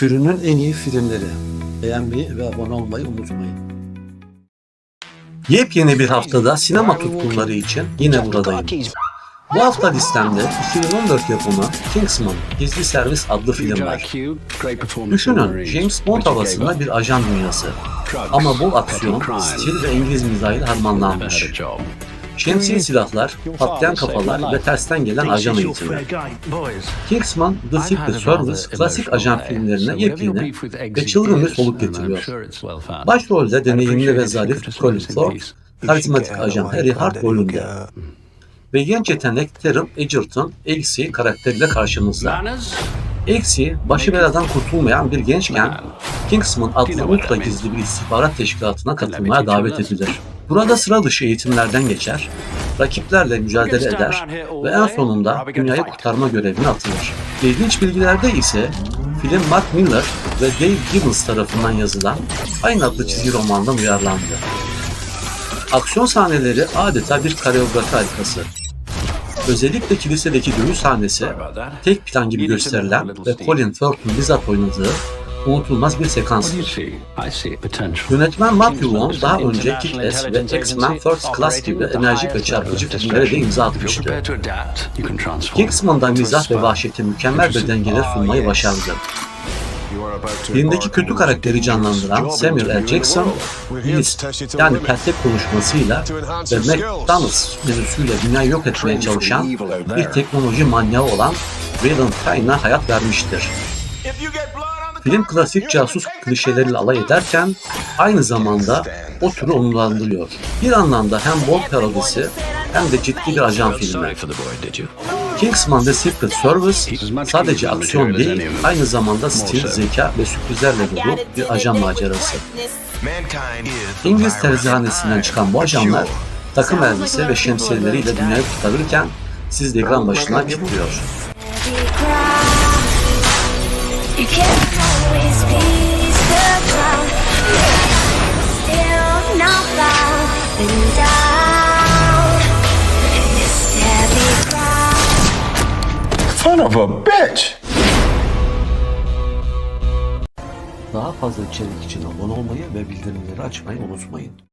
Türünün en iyi filmleri. Beğenmeyi ve abone olmayı unutmayın. Yepyeni bir haftada sinema tutkunları için yine buradayım. Bu hafta listemde 2014 yapımı Kingsman Gizli Servis adlı film var. Düşünün James Bond havasında bir ajan dünyası. Ama bol aksiyon, stil ve İngiliz mizahıyla harmanlanmış. Şemsiye silahlar, patlayan kafalar ve tersten gelen ajan eğitimi. Kingsman The Secret Service klasik ajan filmlerine yepyeni ve çılgın bir soluk getiriyor. Başrolde deneyimli ve zarif Colin Firth, karizmatik ajan Harry Hart rolünde. Ve genç yetenek Taron Egerton Elsie karakteriyle karşımızda. Elsie, başı beladan kurtulmayan bir gençken Kingsman adlı ultra gizli bir istihbarat teşkilatına katılmaya davet edilir. Burada sıra dışı eğitimlerden geçer, rakiplerle mücadele eder ve en sonunda dünyayı kurtarma görevine atılır. İlginç bilgilerde ise film Mark Miller ve Dave Gibbons tarafından yazılan aynı adlı çizgi romandan uyarlandı. Aksiyon sahneleri adeta bir koreografi harikası. Özellikle kilisedeki dövüş sahnesi tek plan gibi gösterilen ve Colin Firth'un bizzat oynadığı unutulmaz bir sekanstır. Yönetmen Matthew Vaughn daha önce Kick-Ass ve X-Men First Class gibi enerjik ve çarpıcı filmlere de imza atmıştı. Kingsman'da mizah ve vahşeti mükemmel bir dengede sunmayı başardı. Filmdeki kötü karakteri canlandıran Samuel L. Jackson, Beast yani peltek konuşmasıyla ve McDonald's menüsüyle dünyayı yok etmeye çalışan bir teknoloji manyağı olan Valentine'a hayat vermiştir. Film klasik casus klişeleriyle alay ederken aynı zamanda o türü onurlandırıyor. Bir anlamda hem Bond parodisi hem de ciddi bir ajan filmi. Kingsman The Secret Service sadece aksiyon değil, aynı zamanda stil, zeka ve sürprizlerle dolu bir ajan macerası. İngiliz terzihanesinden çıkan bu ajanlar takım elbise ve şemsiyeleriyle dünyayı kurtarırken siz de ekran başına kilitliyor. You can't always please the crowd. Still not found and in This heavy crowd. Son of a bitch! Daha fazla içerik için abone olmayı ve bildirimleri açmayı unutmayın.